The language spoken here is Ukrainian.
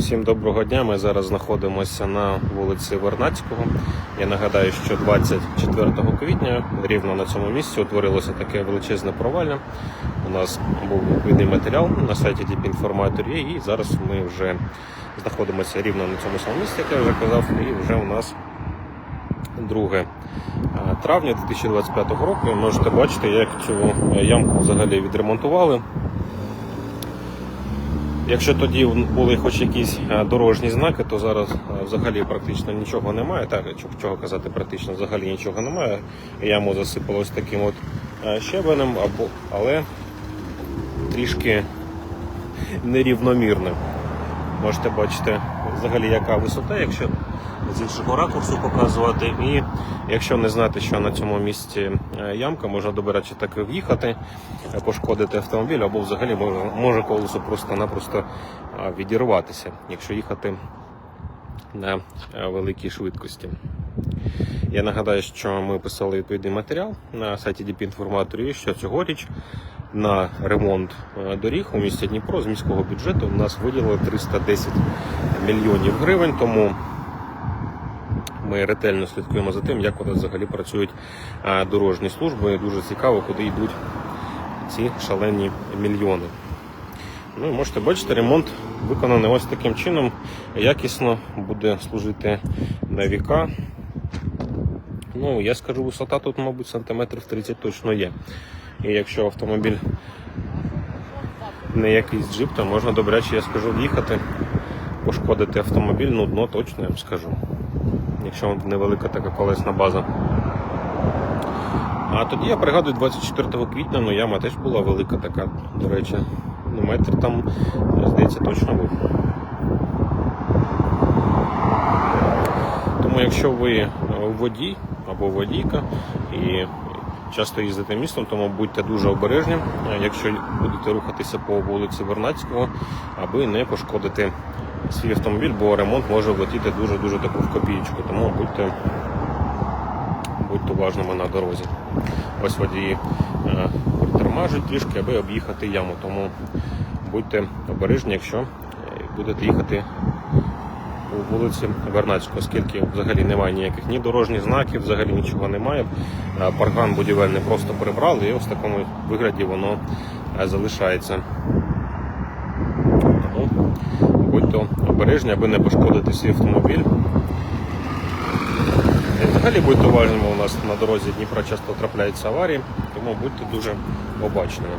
Всім доброго дня. Ми зараз знаходимося на вулиці Вернацького. Я нагадаю, що 24 квітня рівно на цьому місці утворилося таке величезне провалля. У нас був відповідний матеріал на сайті Діпінформаторі, і зараз ми вже знаходимося рівно на цьому самому місці, як я вже казав, і вже у нас 2 травня 2025 року. Можете бачити, як цю ямку взагалі відремонтували. Якщо тоді були хоч якісь е, дорожні знаки, то зараз е, взагалі практично нічого немає. Так, чого- казати, практично взагалі нічого немає. Яму засипалось таким от е, щебенем, або, але трішки нерівномірним. Можете бачити взагалі яка висота, якщо з іншого ракурсу показувати. І якщо не знати, що на цьому місці е, ямка, можна до речі, так і в'їхати, е, пошкодити автомобіль, або взагалі може, колесо просто-напросто е, відірватися, якщо їхати на великій швидкості. Я нагадаю, що ми писали відповідний матеріал на сайті Діпінформаторі, що цьогоріч на ремонт е, доріг у місті Дніпро з міського бюджету у нас виділили 310 мільйонів гривень. Тому ми ретельно слідкуємо за тим, як у взагалі працюють е, дорожні служби. І Дуже цікаво, куди йдуть ці шалені мільйони. Ну, можете бачити, ремонт виконаний ось таким чином. Якісно буде служити на віка. Ну, я скажу, висота тут, мабуть, сантиметрів 30 точно є. І якщо автомобіль не якийсь джип, то можна добряче, я скажу, в'їхати, пошкодити автомобіль, ну дно точно я вам скажу. Якщо невелика така колесна база. А тоді я пригадую 24 квітня, ну яма теж була велика така, до речі. Ну, метр там, здається, точно був. Тому якщо ви водій або водійка і часто їздите містом, тому будьте дуже обережні, е, якщо будете рухатися по вулиці Вернацького, аби не пошкодити свій автомобіль, бо ремонт може влетіти дуже-дуже таку в копієчку. Тому будьте, будьте уважними на дорозі. Ось водії е, притормажують трішки, аби об'їхати яму. Тому будьте обережні, якщо е, будете їхати у вулиці Вернацького, оскільки взагалі немає ніяких ні дорожніх знаків, взагалі нічого немає. Е, Паркан будівельний просто прибрали, і ось в такому вигляді воно е, залишається. Тому будьте обережні, аби не пошкодити свій автомобіль. І взагалі будьте уважними, у нас на дорозі Дніпра часто трапляються аварії, тому будьте дуже обачними.